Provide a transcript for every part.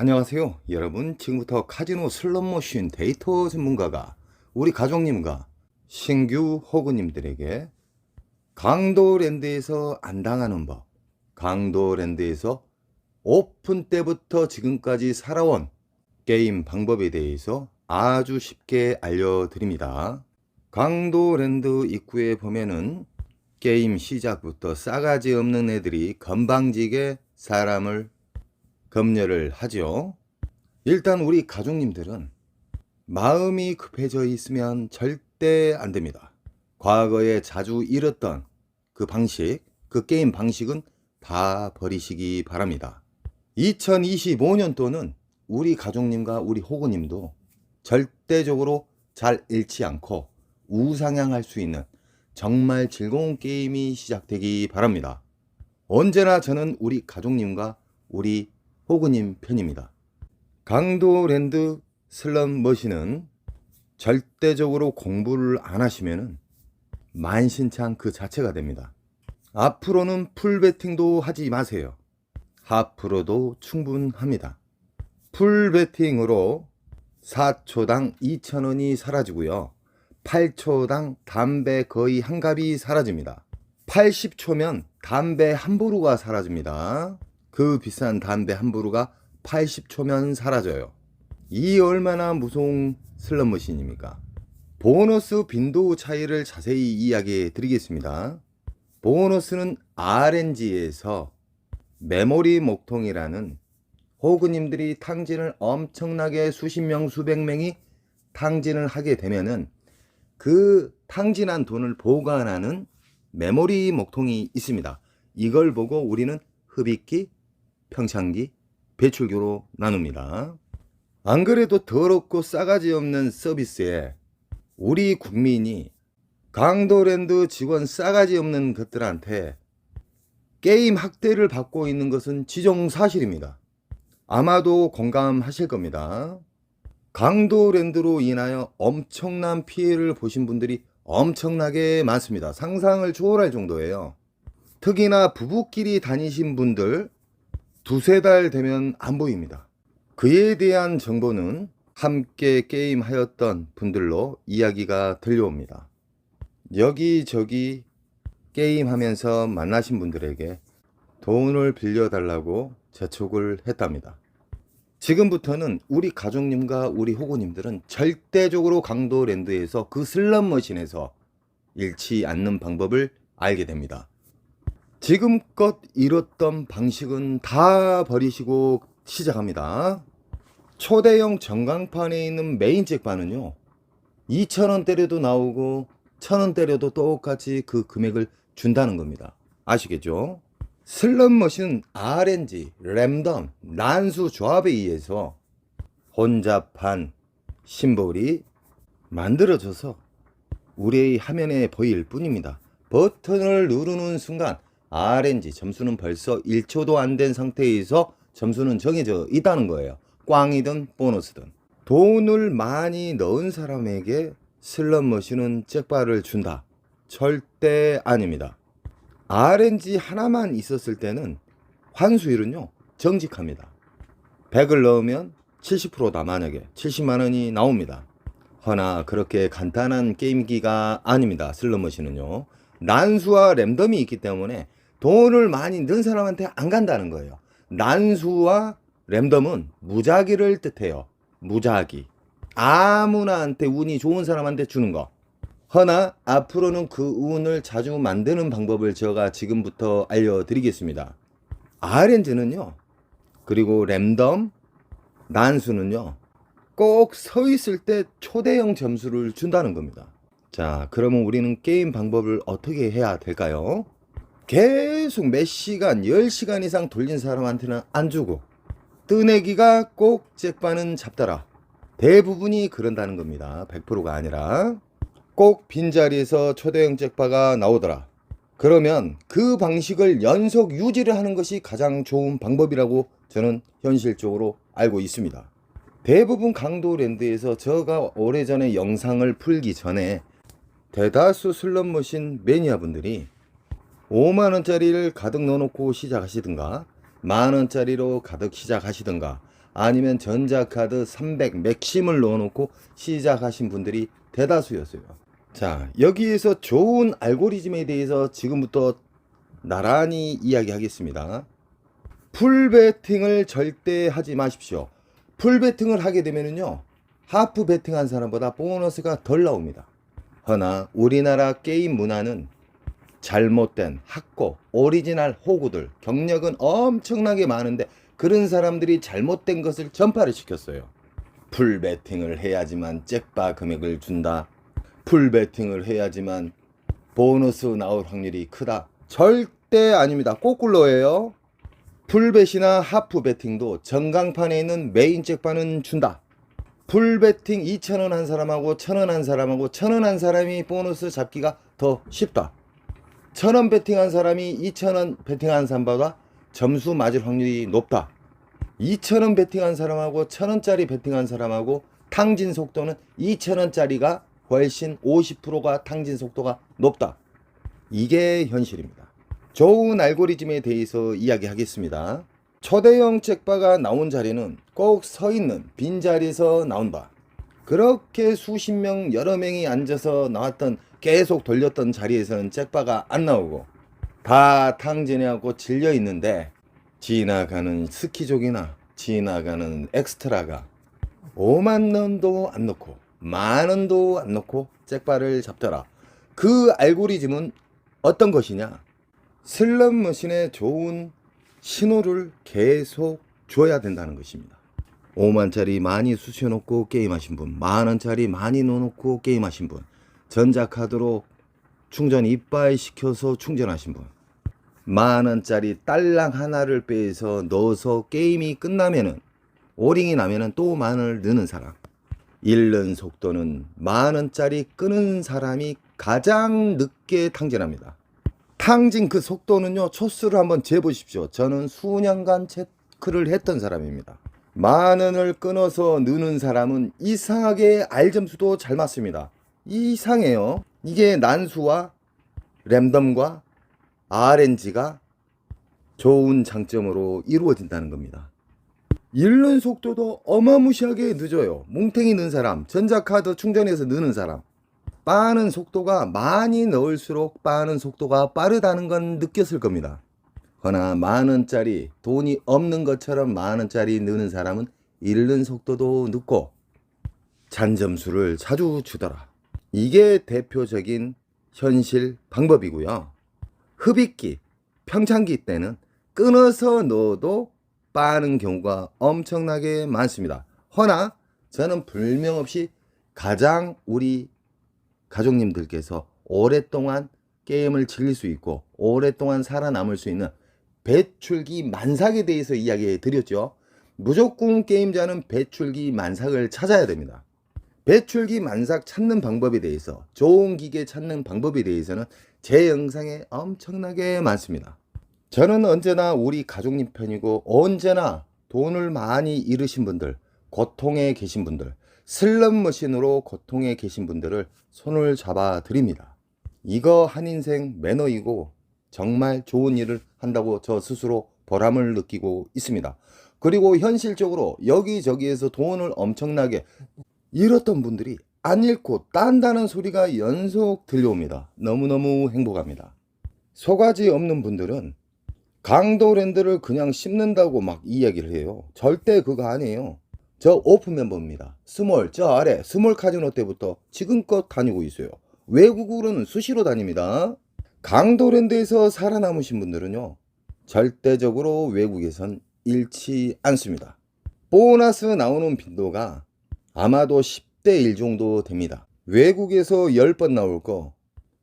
안녕하세요. 여러분, 지금부터 카지노 슬롯머신 데이터 전문가가 우리 가족님과 신규 호구님들에게 강도랜드에서 안 당하는 법, 강도랜드에서 오픈 때부터 지금까지 살아온 게임 방법에 대해서 아주 쉽게 알려드립니다. 강도랜드 입구에 보면은 게임 시작부터 싸가지 없는 애들이 건방지게 사람을 검열을 하죠. 일단 우리 가족님들은 마음이 급해져 있으면 절대 안 됩니다. 과거에 자주 잃었던 그 방식, 그 게임 방식은 다 버리시기 바랍니다. 2025년도는 우리 가족님과 우리 호구님도 절대적으로 잘 잃지 않고 우상향할 수 있는 정말 즐거운 게임이 시작되기 바랍니다. 언제나 저는 우리 가족님과 우리 호구님 편입니다. 강도랜드 슬럼 머신은 절대적으로 공부를 안 하시면은 만신창 그 자체가 됩니다. 앞으로는 풀베팅도 하지 마세요. 하프로도 충분합니다. 풀베팅으로 4초당 2,000원이 사라지고요. 8초당 담배 거의 한 갑이 사라집니다. 80초면 담배 한 부루가 사라집니다. 그 비싼 담배 한 부루가 80초면 사라져요. 이 얼마나 무서운 슬럼 머신입니까? 보너스 빈도 차이를 자세히 이야기해 드리겠습니다. 보너스는 RNG에서 메모리 목통이라는 호그님들이 탕진을 엄청나게 수십 명, 수백 명이 탕진을 하게 되면은 그 탕진한 돈을 보관하는 메모리 목통이 있습니다. 이걸 보고 우리는 흡입기, 평창기, 배출교로 나눕니다. 안 그래도 더럽고 싸가지 없는 서비스에 우리 국민이 강도랜드 직원 싸가지 없는 것들한테 게임 학대를 받고 있는 것은 지정사실입니다. 아마도 공감하실 겁니다. 강도랜드로 인하여 엄청난 피해를 보신 분들이 엄청나게 많습니다. 상상을 초월할 정도예요. 특히나 부부끼리 다니신 분들 두세 달 되면 안 보입니다. 그에 대한 정보는 함께 게임하였던 분들로 이야기가 들려옵니다. 여기저기 게임하면서 만나신 분들에게 돈을 빌려달라고 재촉을 했답니다. 지금부터는 우리 가족님과 우리 호구님들은 절대적으로 강도랜드에서 그 슬럼머신에서 잃지 않는 방법을 알게 됩니다. 지금껏 잃었던 방식은 다 버리시고 시작합니다. 초대형 전광판에 있는 메인 잭바는요, 2,000원대로도 나오고, 1,000원대로도 똑같이 그 금액을 준다는 겁니다. 아시겠죠? 슬럼머신은 RNG, 램덤, 난수 조합에 의해서 혼잡한 심볼이 만들어져서 우리의 화면에 보일 뿐입니다. 버튼을 누르는 순간 RNG 점수는 벌써 1초도 안 된 상태에서 점수는 정해져 있다는 거예요. 꽝이든 보너스든. 돈을 많이 넣은 사람에게 슬럼머신은 잭바를 준다. 절대 아닙니다. RNG 하나만 있었을 때는 환수율은요, 정직합니다. 100을 넣으면 70%다 만약에 70만 원이 나옵니다. 허나 그렇게 간단한 게임기가 아닙니다. 슬럼머신은요. 난수와 랜덤이 있기 때문에 돈을 많이 넣은 사람한테 안 간다는 거예요. 난수와 랜덤은 무작위를 뜻해요. 무작위. 아무나한테 운이 좋은 사람한테 주는 거. 허나 앞으로는 그 운을 자주 만드는 방법을 제가 지금부터 알려드리겠습니다. RNG는요. 그리고 랜덤, 난수는요. 꼭 서 있을 때 초대형 점수를 준다는 겁니다. 자, 그러면 우리는 게임 방법을 어떻게 해야 될까요? 계속 몇 시간, 10시간 이상 돌린 사람한테는 안 주고, 뜨내기가 꼭 잭바는 잡더라. 대부분이 그런다는 겁니다. 100%가 아니라. 꼭 빈자리에서 초대형 잭바가 나오더라. 그러면 그 방식을 연속 유지를 하는 것이 가장 좋은 방법이라고 저는 현실적으로 알고 있습니다. 대부분 강도랜드에서 제가 오래전에 영상을 풀기 전에 대다수 슬롯머신 매니아분들이 5만원짜리를 가득 넣어놓고 시작하시든가 만원짜리로 가득 시작하시든가 아니면 전자카드 300 맥심을 넣어놓고 시작하신 분들이 대다수였어요. 자, 여기에서 좋은 알고리즘에 대해서 지금부터 나란히 이야기하겠습니다. 풀베팅을 절대 하지 마십시오. 풀베팅을 하게 되면은요, 하프 베팅한 사람보다 보너스가 덜 나옵니다. 허나 우리나라 게임 문화는 잘못된 학고, 오리지널 호구들, 경력은 엄청나게 많은데 그런 사람들이 잘못된 것을 전파를 시켰어요. 풀 베팅을 해야지만 잭바 금액을 준다. 풀 베팅을 해야지만 보너스 나올 확률이 크다. 절대 아닙니다. 거꾸로예요. 풀베이나 하프 베팅도 전광판에 있는 메인 잭바는 준다. 풀 베팅 2,000원 한 사람하고 1,000원 한 사람하고 1,000원 한 사람이 보너스 잡기가 더 쉽다. 1,000원 베팅한 사람이 2,000원 베팅한 사람보다 점수 맞을 확률이 높다. 2,000원 베팅한 사람하고 1,000원짜리 베팅한 사람하고 탕진 속도는 2,000원짜리가 훨씬 50%가 탕진 속도가 높다. 이게 현실입니다. 좋은 알고리즘에 대해서 이야기하겠습니다. 초대형 잭바가 나온 자리는 꼭 서 있는 빈자리에서 나온다. 그렇게 수십 명, 여러 명이 앉아서 나왔던 계속 돌렸던 자리에서는 잭바가 안 나오고 다 탕진해갖고 질려 있는데 지나가는 스키족이나 지나가는 엑스트라가 5만 원도 안 넣고 만 원도 안 넣고 잭바를 잡더라. 그 알고리즘은 어떤 것이냐? 슬롯 머신에 좋은 신호를 계속 줘야 된다는 것입니다. 5만짜리 많이 쑤셔놓고 게임하신 분, 만원짜리 많이 넣어놓고 게임하신 분, 전자카드로 충전 이빨 시켜서 충전하신 분, 만원짜리 딸랑 하나를 빼서 넣어서 게임이 끝나면은, 오링이 나면은 또 만원을 넣는 사람, 잃는 속도는 만원짜리 끄는 사람이 가장 늦게 탕진합니다. 탕진 그 속도는요, 초수를 한번 재보십시오. 저는 수년간 체크를 했던 사람입니다. 만 원을 끊어서 느는 사람은 이상하게 알점수도 잘 맞습니다. 이상해요. 이게 난수와 랜덤과 RNG가 좋은 장점으로 이루어진다는 겁니다. 잃는 속도도 어마무시하게 늦어요. 뭉탱이 넣은 사람, 전자카드 충전해서 넣는 사람. 빠는 속도가 많이 넣을수록 빠는 속도가 빠르다는 건 느꼈을 겁니다. 허나 만 원짜리 돈이 없는 것처럼 만 원짜리 넣는 사람은 잃는 속도도 늦고 잔점수를 자주 주더라. 이게 대표적인 현실 방법이고요. 흡입기, 평창기 때는 끊어서 넣어도 빠는 경우가 엄청나게 많습니다. 허나 저는 불명 없이 가장 우리 가족님들께서 오랫동안 게임을 즐길 수 있고 오랫동안 살아남을 수 있는 배출기 만삭에 대해서 이야기해 드렸죠. 무조건 게임자는 배출기 만삭을 찾아야 됩니다. 배출기 만삭 찾는 방법에 대해서 좋은 기계 찾는 방법에 대해서는 제 영상에 엄청나게 많습니다. 저는 언제나 우리 가족님 편이고 언제나 돈을 많이 잃으신 분들, 고통에 계신 분들, 슬럼 머신으로 고통에 계신 분들을 손을 잡아 드립니다. 이거 한 인생 매너이고 정말 좋은 일을 한다고 저 스스로 보람을 느끼고 있습니다. 그리고 현실적으로 여기저기에서 돈을 엄청나게 잃었던 분들이 안 잃고 딴다는 소리가 연속 들려옵니다. 너무너무 행복합니다. 소가지 없는 분들은 강도랜드를 그냥 씹는다고 막 이야기를 해요. 절대 그거 아니에요. 저 오픈 멤버입니다. 스몰, 저 아래 스몰 카지노 때부터 지금껏 다니고 있어요. 외국으로는 수시로 다닙니다. 강도랜드에서 살아남으신 분들은요, 절대적으로 외국에선 잃지 않습니다. 보너스 나오는 빈도가 아마도 10대 1 정도 됩니다. 외국에서 10번 나올 거,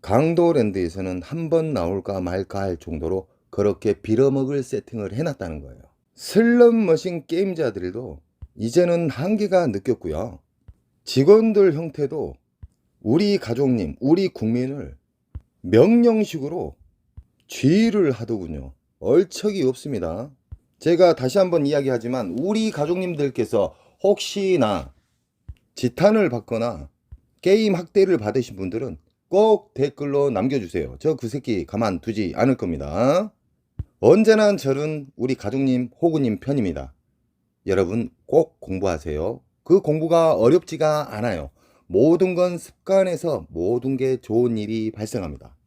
강도랜드에서는 한 번 나올까 말까 할 정도로 그렇게 빌어먹을 세팅을 해놨다는 거예요. 슬롯 머신 게임자들도 이제는 한계가 느꼈고요. 직원들 형태도 우리 가족님, 우리 국민을 명령식으로 쥐를 하더군요. 얼척이 없습니다. 제가 다시 한번 이야기하지만 우리 가족님들께서 혹시나 지탄을 받거나 게임 학대를 받으신 분들은 꼭 댓글로 남겨주세요. 저 그 새끼 가만두지 않을 겁니다. 언제나 저는 우리 가족님, 호구님 편입니다. 여러분 꼭 공부하세요. 그 공부가 어렵지가 않아요. 모든 건 습관에서 모든 게 좋은 일이 발생합니다.